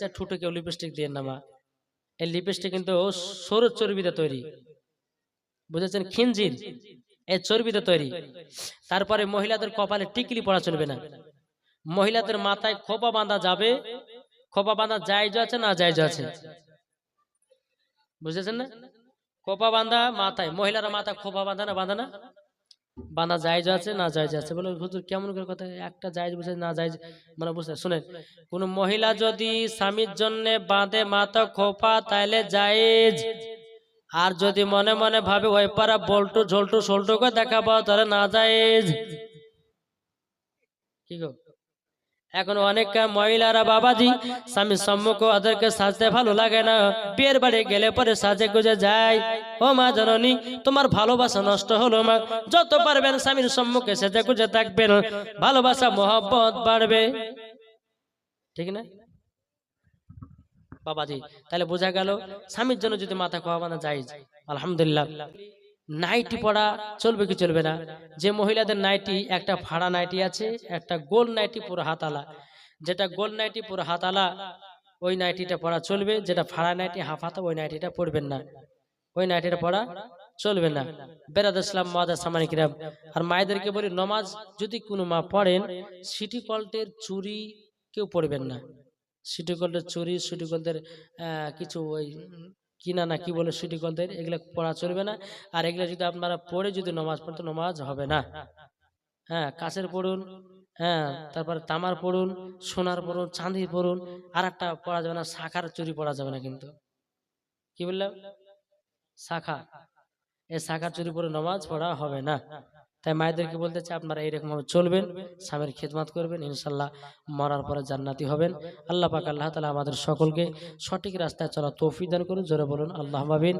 যে ঠুটো কেউ লিপস্টিক দিয়ে এই লিপস্টিক কিন্তু সরু চর্বিতে তৈরি। বুঝেছেন? খিনজির এই চর্বিতে তৈরি। তারপরে মহিলাদের কপালে টিকলি পড়া চলবে না। মহিলাদের মাথায় খোপা বাঁধা যাবে। খোপা বাঁধা জায়জ আছে না জায়জ আছে? বুঝেছেন না? খোপা বাঁধা মাথায়। মহিলারা মাথা খোপা বাঁধা না বাঁধা না? বাঁধা জায়জ আছে না জায়জ আছে। বলে হুজুর কেমন করে কথা? একটা জায়জ বুঝে না জায়জ মানে বুঝতে শুনেন। কোন মহিলা যদি স্বামীর জন্য বাঁধে মাথা খোপা তাহলে জায়েজ। আর যদি মনে মনে ভাবে ওই পারা বল্টু ঝোলটু সোল্টু করে দেখা পাও তাহলে না জায়েজ। কি গো? এখন অনেক মহিলারা বাবাজি, স্বামীর সম্মুখ ওদেরকে সাজতে ভালো লাগে না। বিয়ের বাড়ি গেলে পরে সাজে গুজে যায়। ও মা জননী, তোমার ভালোবাসা নষ্ট হলো মা। যত পারবেন স্বামীর সম্মুখে সেজে গুজে থাকবেন। ভালোবাসা, মহব্বত বাড়বে। ঠিক না? বাবাজি, তাহলে বোঝা গেল, স্বামীর জন্য যদি মাথা খাওয়া মানে যায়, আলহামদুলিল্লাহ। নাইটি পড়া চলবে কি চলবে না? যে মহিলাদের নাইটি একটা ফাড়া নাইটি আছে একটা গোল নাইটি পুরো হাতালা। যেটা গোল নাইটি পুরো হাতালা ওই নাইটিটা পড়া চলবে যেটা ফাড়া নাইটি হাফ হাতা ওই নাইটিটা পড়বেন না। ওই নাইটিটা পড়া চলবে না। বেরাদ ইসলাম মাদা সামানিকরাম আর মায়েদেরকে বলি নমাজ যদি কোনো মা পড়েন সিটি কল্টের চুরি কেউ পড়বেন না। সিটি কল্টের চুরি সিটি কল্টের কিছু ওই কিনা না কি বলে সিটি গ্রন্থের এগুলো পড়া চলবে না। আর এগুলো যদি আপনারা পড়ে যদি নমাজ পড়েন তো নমাজ হবে না। হ্যাঁ কাছের পড়ুন হ্যাঁ তারপরে তামার পড়ুন, সোনার পড়ুন চাঁদি পড়ুন আর একটা পড়া যাবে না, শাখার চুরি পড়া যাবে না কিন্তু। কি বললাম? শাখা। এই শাখার চুরি পরে নমাজ পড়া হবে না। তাই মায়েদেরকে বলতে চাই, আপনারা এইরকম ভাবে চলবেন, স্বামীর খেদমাত করবেন ইনশাল্লাহ মরার পরে জান্নাতি হবেন। আল্লাহ পাক আল্লাহ তালা আমাদের সকলকে সঠিক রাস্তায় চলা তৌফি দান করুন, জোরে বলুন আল্লাহ মাবিন